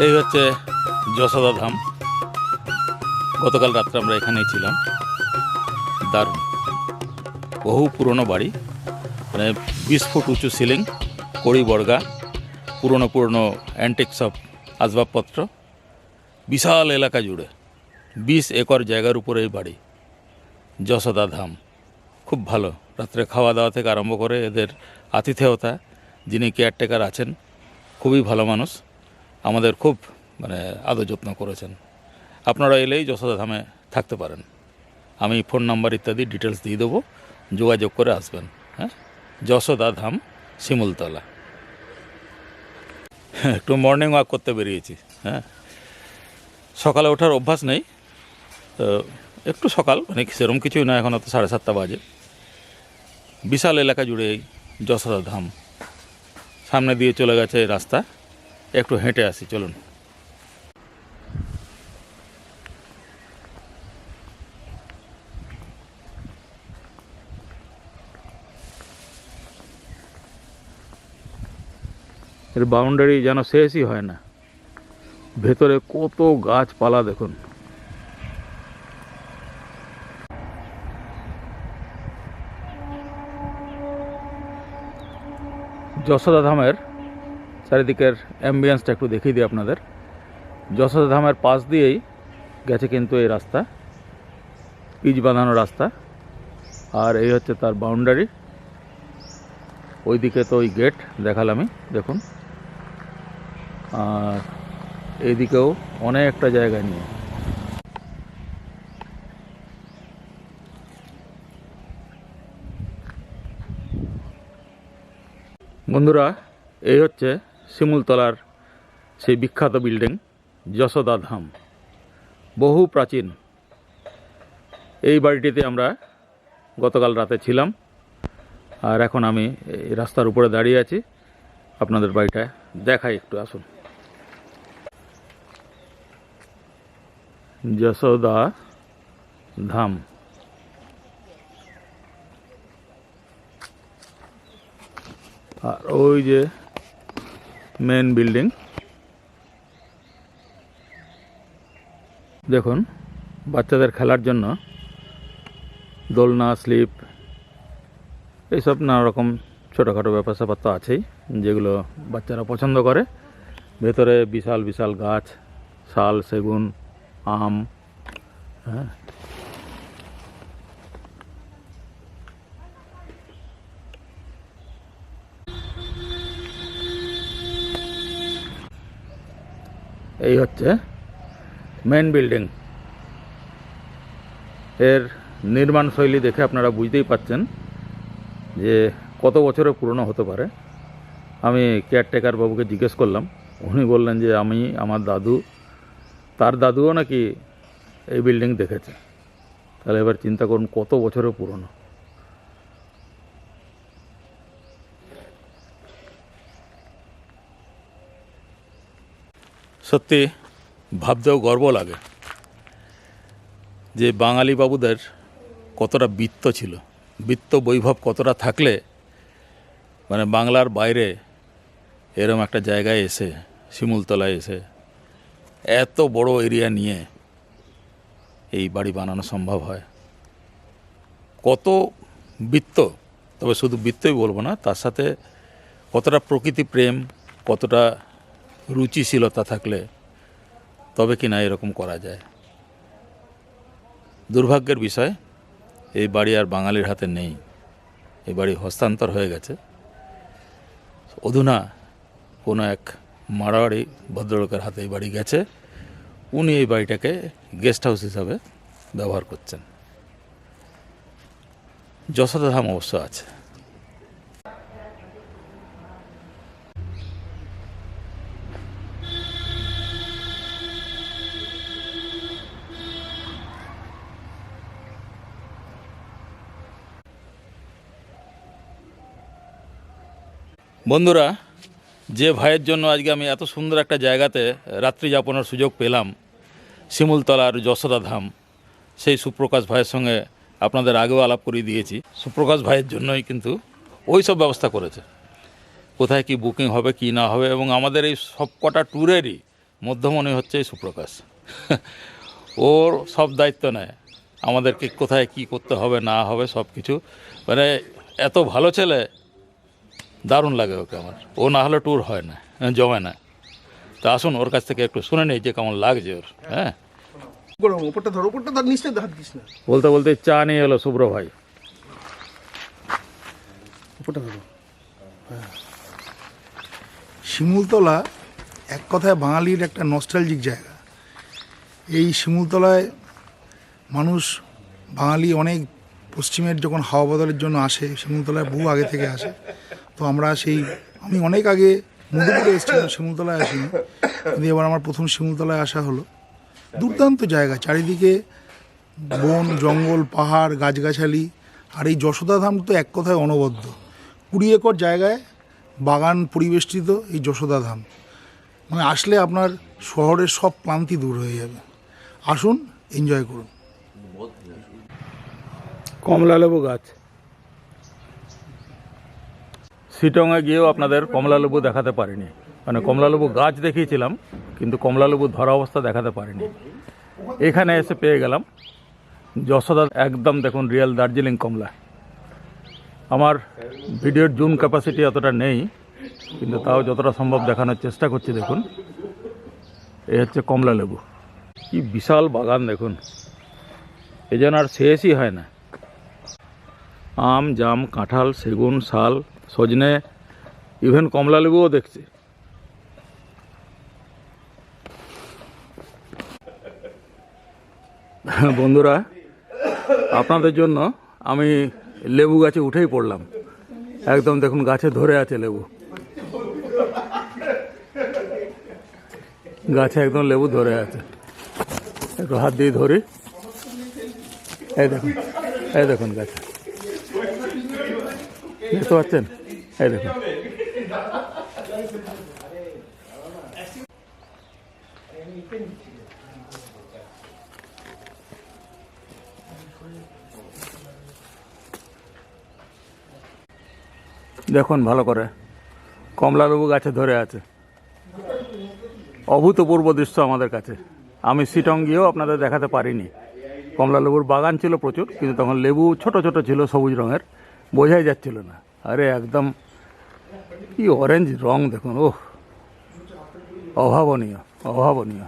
এই হচ্ছে যশোদা ধাম। গতকাল রাত্রে আমরা এখানেই ছিলাম। দারুণ। বহু পুরনো বাড়ি। মানে বিশ ফুট উঁচু সিলিং কড়ি বর্গা, পুরনো পুরনো অ্যান্টিক সব আসবাবপত্র। বিশাল এলাকা জুড়ে বিশ একর জায়গার উপরে এই বাড়ি। যশোদা ধাম। খুব ভালো। রাত্রে খাওয়া দাওয়া থেকে আরম্ভ করে এদের আতিথেয়তা, যিনি কেয়ারটেকার আছেন খুবই ভালো মানুষ। আমাদের খুব মানে আদর যত্ন করেছেন। আপনারা এলেই যশোদা ধামে থাকতে পারেন। আমি ফোন নাম্বার ইত্যাদি ডিটেলস দিয়ে দেবো। যোগাযোগ করে আসবেন হ্যাঁ? যশোদা ধাম, শিমুলতলা। একটু মর্নিং ওয়াক করতে বেরিয়েছি হ্যাঁ? সকালে ওঠার অভ্যাস নেই। তো একটু সকাল মানে সেরকম কিছুই না, এখন তো সাড়ে সাতটা বাজে। বিশাল এলাকা জুড়ে যশোদা ধাম সামনে দিয়ে চলে গেছে রাস্তা। একটু হেঁটে আসি, চলুন। এর বাউন্ডারি যেন শেষই হয় না। ভেতরে কত গাছপালা দেখুন। যশোদা ধামের চারিদিকের অ্যাম্বিয়েন্সটা একটু দেখিয়ে দিই আপনাদের। যশোদা ধামের পাশ দিয়েই গেছে কিন্তু এই রাস্তা, পিচ বাঁধানো রাস্তা। আর এই হচ্ছে তার বাউন্ডারি ওইদিকে তো ওই গেট দেখালামই, দেখুন। আর এইদিকেও অনেকটা জায়গা নিয়ে। বন্ধুরা, এই হচ্ছে শিমুলতলার সেই বিখ্যাত বিল্ডিং, যশোদা ধাম। বহু প্রাচীন। এই বাড়িটিতে আমরা গতকাল রাতে ছিলাম, আর এখন আমি এই রাস্তার উপরে দাঁড়িয়ে আছি। আপনাদের বাড়িটা দেখাই একটু, আসুন। যশোদা ধাম। আর ওই যে মেন বিল্ডিং দেখুন, বাচ্চাদের খেলার জন্য দোলনা স্লিপ এইসব নানা রকম ছোটোখাটো ব্যাপার স্যাপার তো আছেই, যেগুলো বাচ্চারা পছন্দ করে। ভেতরে বিশাল বিশাল গাছ, শাল, সেগুন, আম হ্যাঁ এই হচ্ছে মেন বিল্ডিং এর নির্মাণ শৈলী দেখে আপনারা বুঝতেই পাচ্ছেন যে কত বছরের পুরনো হতে পারে। আমি কেয়ারটেকার বাবুকে জিজ্ঞেস করলাম, উনি বললেন যে আমি, আমার দাদু, তার দাদুও নাকি এই বিল্ডিং দেখেছে। তাহলে এবার চিন্তা করুন কত বছরের পুরনো। সত্যি ভাবতেও গর্ব লাগে যে বাঙালি বাবুদের কতটা বৃত্ত ছিল। বৃত্ত বৈভব কতটা থাকলে মানে বাংলার বাইরে এরম একটা জায়গায় এসে, শিমুলতলায় এসে এত বড় এরিয়া নিয়ে এই বাড়ি বানানো সম্ভব হয়। কত বৃত্ত, তবে শুধু বৃত্তই বলব না, তার সাথে কতটা প্রকৃতি প্রেম, কতটা রুচিশীলতা থাকলে তবে কি না এরকম করা যায়? দুর্ভাগ্যের বিষয়, এই বাড়ি আর বাঙালির হাতে নেই। এই বাড়ি হস্তান্তর হয়ে গেছে। অধুনা কোনো এক মারোয়াড়ি ভদ্রলোকের হাতে এই বাড়ি গেছে। উনি এই বাড়িটাকে গেস্ট হাউস হিসাবে ব্যবহার করছেন। যশোদা ধাম অবশ্য আছে। বন্ধুরা, যে ভাইয়ের জন্য আজকে আমি এত সুন্দর একটা জায়গাতে রাত্রি যাপনের সুযোগ পেলাম, শিমুলতলার যশোদা ধাম, সেই সুপ্রকাশ ভাইয়ের সঙ্গে আপনাদের আগেও আলাপ করিয়ে দিয়েছি। সুপ্রকাশ ভাইয়ের জন্যই কিন্তু ওই সব ব্যবস্থা করেছে। কোথায় কি বুকিং হবে, কি না হবে, এবং আমাদের এই সব কটা ট্যুরেরই মধ্যমণি হচ্ছে এই সুপ্রকাশ। ওর সব দায়িত্ব নেয়। আমাদেরকে কোথায় কি করতে হবে, না হবে সব কিছু মানে এত ভালো ছেলে দারুণ লাগে ওকে আমার। ও না হলে ট্যুর হয় না জমে না। তা আসুন ওর কাছ থেকে একটু শুনে নেই যে কেমন লাগছে ওর হ্যাঁ। গরম ওপরটা ধর ওপরটা ধর নিচটা হাত দিস না। বলতে বলতে চা নিয়ে এলো শুভ্র ভাই। ধরো। হ্যাঁ। শিমুলতলা এক কথায় বাঙালির একটা নস্টালজিক জায়গা। এই শিমুলতলায় মানুষ বাঙালি অনেক পশ্চিমের যখন হাওয়া বদলের জন্য আসে শিমুলতলায় বহু আগে থেকে আসে। তো আমরা সেই, আমি অনেক আগে মধুপুরে এসেছিলাম, শিমুলতলায় আসিনি। কিন্তু এবার আমার প্রথম শিমুলতলায় আসা হলো। দুর্দান্ত জায়গা, চারিদিকে বন, জঙ্গল, পাহাড়, গাছগাছালি, আর এই যশোদা ধাম তো এক কথায় অনবদ্য। কুড়ি একর জায়গায় বাগান পরিবেষ্টিত এই যশোদা ধাম। মানে আসলে আপনার শহরের সব ক্লান্তি দূর হয়ে যাবে। আসুন, এনজয় করুন। কমলালেবু গাছ। সিটংয়ে গিয়েও আপনাদের কমলালেবু দেখাতে পারিনি। মানে কমলালেবু গাছ দেখিয়েছিলাম, কিন্তু কমলালেবু ধরা অবস্থা দেখাতে পারিনি। এখানে এসে পেয়ে গেলাম। যশোদা একদম দেখুন রিয়েল দার্জিলিং কমলা। আমার ভিডিওর জুম ক্যাপাসিটি অতটা নেই, কিন্তু তাও যতটা সম্ভব দেখানোর চেষ্টা করছি, দেখুন। এই হচ্ছে কমলা লেবু কি বিশাল বাগান, দেখুন। এই যেন আর শেষই হয় না। আম, জাম, কাঁঠাল, সেগুন, শাল সজনে ইভেন কমলা লেবুও দেখছি। বন্ধুরা, আপনাদের জন্য আমি লেবু গাছে উঠেই পড়লাম। একদম দেখুন, গাছে ধরে আছে লেবু। গাছে একদম লেবু ধরে আছে। একটু হাত দিয়ে ধরি। এই দেখুন এই দেখুন গাছে। দেখতে পাচ্ছেন? এই দেখুন। দেখুন ভালো করে। কমলা লেবু গাছে ধরে আছে। অভূতপূর্ব দৃশ্য আমাদের কাছে। আমি সিটং গিয়েও আপনাদের দেখাতে পারিনি। কমলা লেবুর বাগান ছিল প্রচুর, কিন্তু তখন লেবু ছোট ছোট ছিল সবুজ রঙের, বোঝাই যাচ্ছিল না। আরে একদম কি অরেঞ্জ রং দেখুন, ওহ। অভাবনীয় অভাবনীয়।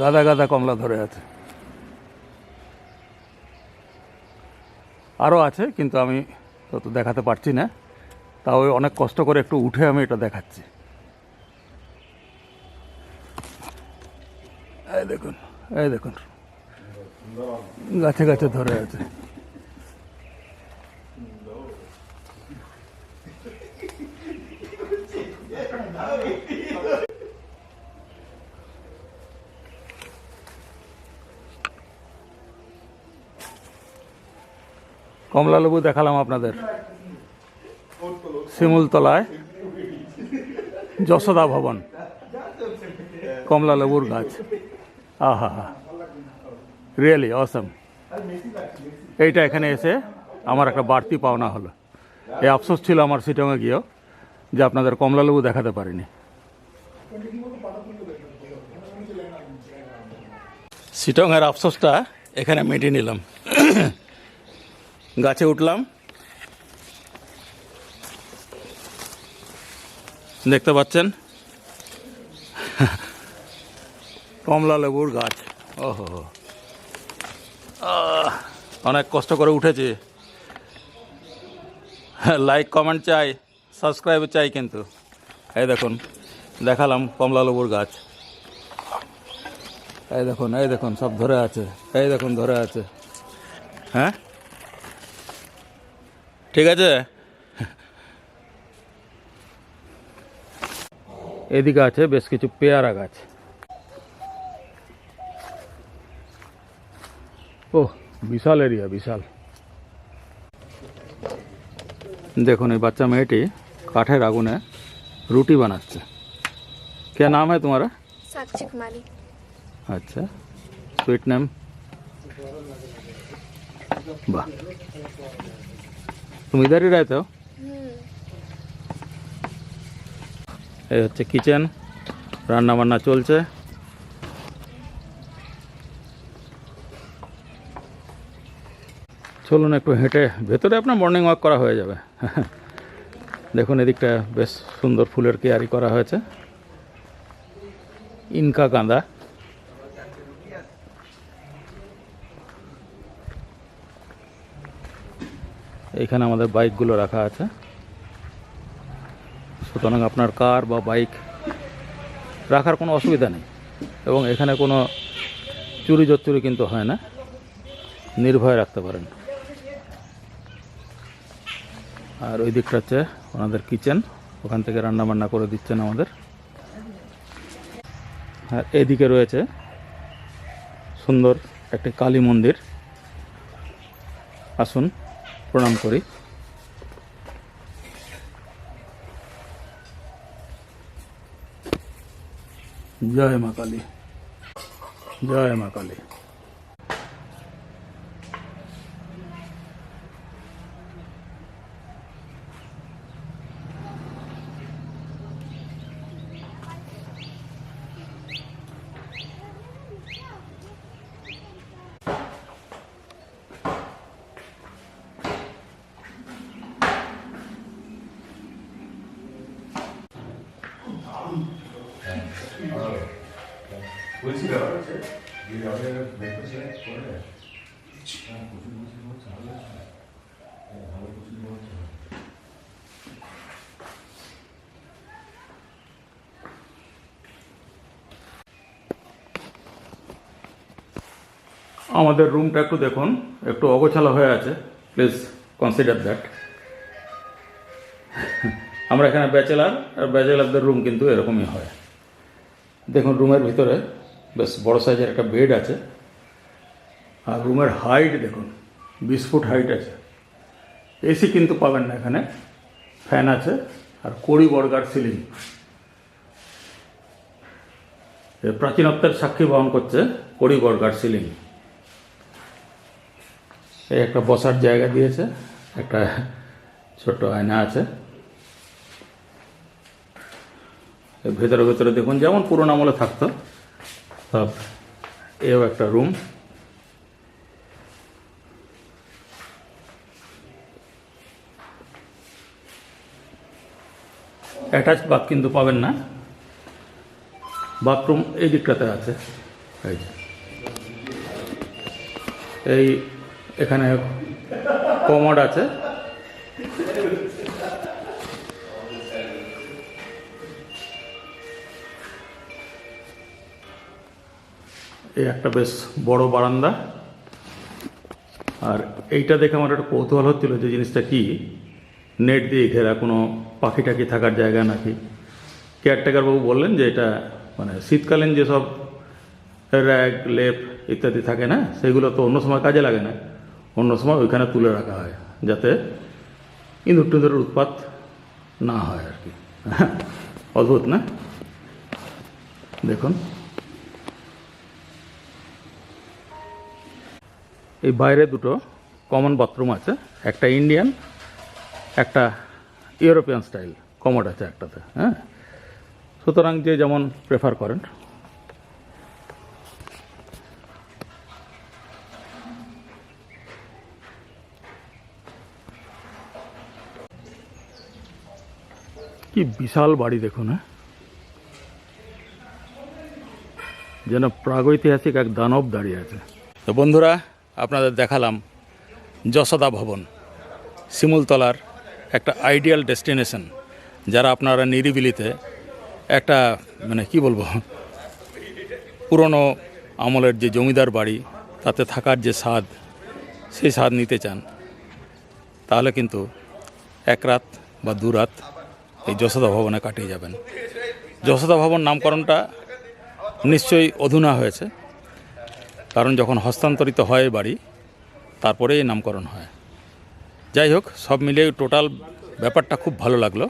গাদা গাদা কমলা ধরে আছে। আরও আছে, কিন্তু আমি তত দেখাতে পারছি না। তাও অনেক কষ্ট করে একটু উঠে আমি এটা দেখাচ্ছি। এই দেখুন এই দেখুন। গাছে গাছে ধরে আছে। কমলা লেবু দেখালাম আপনাদের। শিমুলতলায় যশোদা ভবন। কমলা লেবুর গাছ। আহা হা রিয়েলি অসম এইটা এখানে এসে আমার একটা বাড়তি পাওনা হলো। এই আফসোস ছিল আমার সিটংয়ে গিয়েও যে আপনাদের কমলা লেবু দেখাতে পারিনি। সিটংয়ের আফসোসটা এখানে মিটিয়ে নিলাম। গাছে উঠলাম। দেখতে পাচ্ছেন? কমলা লেবুর গাছ। ওহো। অনেক কষ্ট করে উঠেছে। লাইক কমেন্ট চাই সাবস্ক্রাইব চাই কিন্তু। এই দেখুন, দেখালাম কমলা লেবুর গাছ। এই দেখুন এই দেখুন, সব ধরে আছে। এই দেখুন, ধরে আছে। হ্যাঁ? ঠিক আছে এদিকে আছে বেশ কিছু পেয়ারা গাছ ও বিশাল এরিয়া বিশাল দেখুন এই বাচ্চা মেয়েটি কাঠের আগুনে রুটি বানাচ্ছে কে নাম है तुम्हारा साक्षी कुमारी अच्छा स्वीट नेम वाह तुम इधर ही रहते हो हम्म এই হচ্ছে কিচেন রান্না বান্না চলছে চলুন একটু হেঁটে ভেতরে আপনার মর্নিং ওয়াক করা হয়ে যাবে দেখুন এদিকটা বেশ সুন্দর ফুলের কেয়ারি করা হয়েছে ইনকা গাঁদা এখানে আমাদের বাইকগুলো রাখা আছে। সুতরাং আপনার কার বা বাইক রাখার কোনো অসুবিধা নেই। এবং এখানে কোনো চুরি জচ্চুরি কিন্তু হয় না। নির্ভয়ে রাখতে পারেন। আর ওই দিকটা হচ্ছে ওনাদের কিচেন। ওখান থেকে রান্না বান্না করে দিচ্ছেন আমাদের। আর এদিকে রয়েছে সুন্দর একটি কালী মন্দির। আসুন। প্রণাম করি জয় মা কালী জয় মা কালী আমাদের রুমটা একটু দেখুন, একটু অগোছালো হয়ে আছে। প্লিজ কনসিডার দ্যাট আমরা এখানে ব্যাচেলার আর ব্যাচেলারদের রুম কিন্তু এরকমই হয়। দেখুন, রুমের ভিতরে বেশ বড় সাইজের একটা বেড আছে। আর রুমের হাইট দেখুন, বিশ ফুট হাইট আছে। এসি কিন্তু পাবেন না এখানে। ফ্যান আছে, আর কড়ি বর্গার সিলিং প্রাচীনত্বের সাক্ষী বহন করছে কড়ি বর্গার সিলিং এই একটা বসার জায়গা দিয়েছে, একটা ছোট আয়না আছে। ভেতরে ভেতরে দেখুন, যেমন পুরোনো আমলে থাকতো, সব এও একটা রুম। অ্যাটাচ বাথ কিন্তু পাবেন না। বাথরুম এই দিকটাতে আছে। এই এখানে কমড আছে। এই একটা বেশ বড় বারান্দা। আর এইটা দেখে আমার একটা কৌতূহল হচ্ছিল যে জিনিসটা কি? নেট দিয়ে ঘেরা কোনো পাখি টাকি থাকার জায়গা নাকি? কেয়ারটেকার বাবু বললেন যে এটা মানে শীতকালীন যেসব র্যাগ, লেপ ইত্যাদি থাকে না, সেগুলো তো অন্য সময় কাজে লাগে না। অন্য সময় ওইখানে তুলে রাখা হয়, যাতে ইঁদুর টিঁদুরের উৎপাত না হয় আর কি। অদ্ভুত, না? দেখুন। এই বাইরে দুটো কমন বাথরুম আছে, একটা ইন্ডিয়ান একটা ইউরোপিয়ান স্টাইল কমোড আছে একটাতে হ্যাঁ? সুতরাং যে যেমন প্রেফার করেন। কি বিশাল বাড়ি দেখুন হ্যাঁ? যেন প্রাগৈতিহাসিক এক দানব দাঁড়িয়ে আছে। তো বন্ধুরা, আপনাদের দেখালাম যশোদা ভবন, শিমুলতলার একটা আইডিয়াল ডেস্টিনেশন যারা আপনারা নিরিবিলিতে একটা মানে কি বলব, পুরনো আমলের যে জমিদার বাড়ি, তাতে থাকার যে স্বাদ, সেই স্বাদ নিতে চান, তাহলে কিন্তু এক রাত বা দু রাত এই যশোদা ভবনে কাটিয়ে যাবেন। যশোদা ভবন নামকরণটা নিশ্চয়ই অধুনা হয়েছে। কারণ যখন হস্তান্তরিত হয় বাড়ি তারপরে এই নামকরণ হয়। যাই হোক, সব মিলিয়ে টোটাল ব্যাপারটা খুব ভালো লাগল।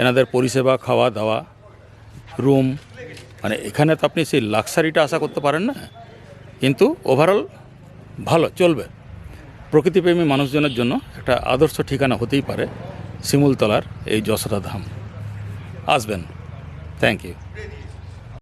এনাদের পরিষেবা, খাওয়া দাওয়া, রুম মানে এখানে তো আপনি সেই লাক্সারিটা আশা করতে পারেন না, কিন্তু ওভারঅল ভালো, চলবে। প্রকৃতিপ্রেমী মানুষজনের জন্য একটা আদর্শ ঠিকানা হতেই পারে। শিমুলতলার এই যশোদা ধাম। আসবেন। Thank you